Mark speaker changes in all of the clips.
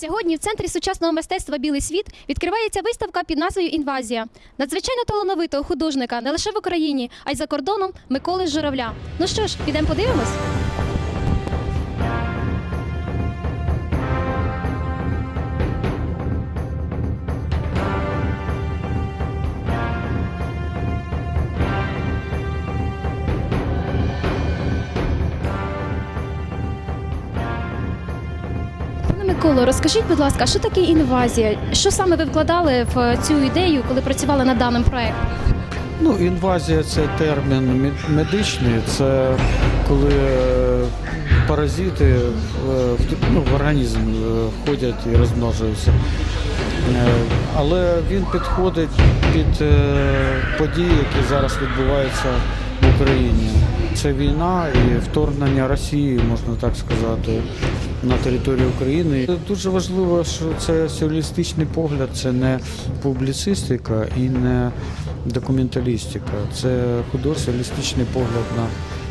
Speaker 1: Сьогодні в центрі сучасного мистецтва Білий світ відкривається виставка під назвою Інвазія надзвичайно талановитого художника не лише в Україні, а й за кордоном Миколи Журавля. Ну що ж, підемо подивимось. Миколо, розкажіть, будь ласка, що таке інвазія? Що саме ви вкладали в цю ідею, коли працювали над даним проектом?
Speaker 2: Ну, інвазія це термін медичний. Це коли е, паразити е, в, ну, в організм е, входять і розмножуються. Але він підходить під події, які зараз відбуваються в Україні. Це війна і вторгнення Росії, можна так сказати, на території України. Дуже важливо, що це сюрреалістичний погляд, це не публіцистика і не документалістика. Це художньо-сюрреалістичний погляд на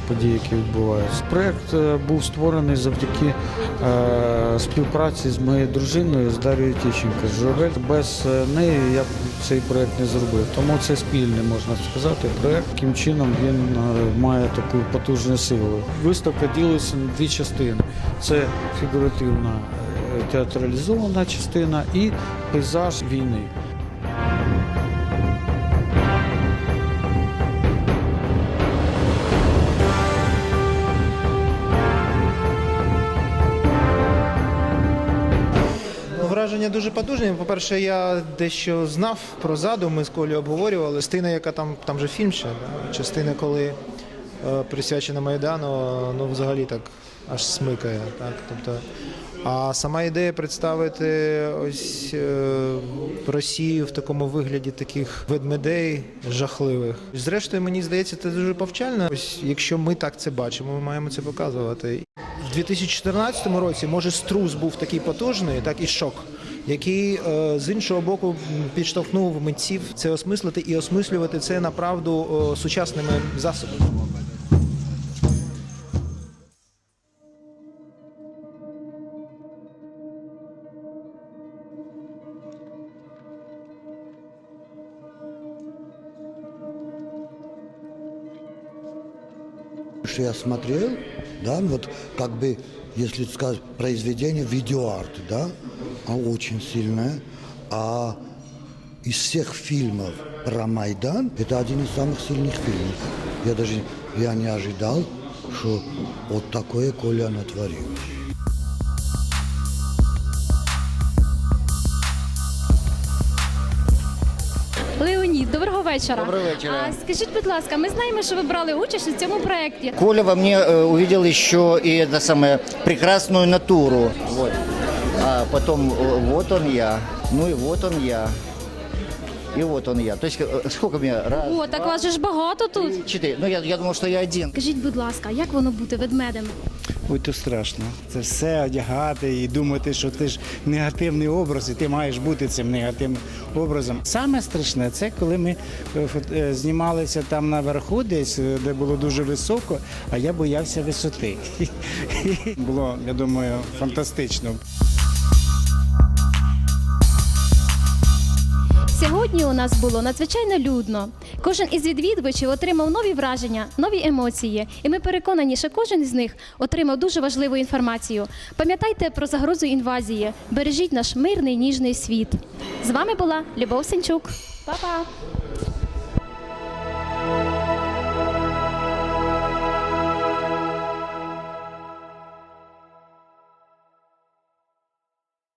Speaker 2: події, які відбуваються. Проект е, був створений завдяки е, співпраці з моєю дружиною з Дар'єю Тіщенко. з Журавель. Без е, неї я б цей проект не зробив. Тому це спільний, можна сказати, проект. Таким чином він має таку потужну силу. Виставка ділиться на дві частини: це фігуративна театралізована частина і пейзаж війни.
Speaker 3: Враження дуже потужні. По-перше, я дещо знав про задум, ми з Колі обговорювали. Частина, яка там, там же фільм ще, да? частина, коли е, присвячена Майдану, ну взагалі так аж смикає. Так? Тобто, а сама ідея представити ось е, Росію в такому вигляді таких ведмедей жахливих. Зрештою, мені здається, це дуже повчально. Ось якщо ми так це бачимо, ми маємо це показувати. В 2014 році може струс був такий потужний, так і шок, який е, з іншого боку підштовхнув митців це осмислити і осмислювати це направду е, сучасними засобами.
Speaker 4: я смотрел, да, вот как бы, если сказать, произведение видеоарт, да, а очень сильное, а из всех фильмов про Майдан, это один из самых сильных фильмов. Я даже я не ожидал, что вот такое Коля натворил.
Speaker 1: Леонід, доброго вечора.
Speaker 5: Доброго вечора.
Speaker 1: А скажіть, будь ласка, ми знаємо, що ви брали участь у цьому проєкті.
Speaker 5: Коля во мне э, увидел еще и это самое прекрасную натуру. Вот. А потом э, вот он я, ну и вот он я. И вот он я. То есть э, сколько мне? Раз,
Speaker 1: О, так вас же ж багато тут.
Speaker 5: три, четыре. Ну я, я думал, что я один.
Speaker 1: Скажіть, будь ласка, як воно бути ведмедем?
Speaker 6: Ой, то страшно. Це все одягати і думати, що ти ж негативний образ, і ти маєш бути цим негативним образом. Саме страшне це коли ми е, е, знімалися там наверху, десь е, де було дуже високо, а я боявся висоти. Було, я думаю, фантастично.
Speaker 1: Сьогодні у нас було надзвичайно людно. Кожен із відвідувачів отримав нові враження, нові емоції, і ми переконані, що кожен із них отримав дуже важливу інформацію. Пам'ятайте про загрозу інвазії, бережіть наш мирний ніжний світ. З вами була Любов Сенчук. Па-па!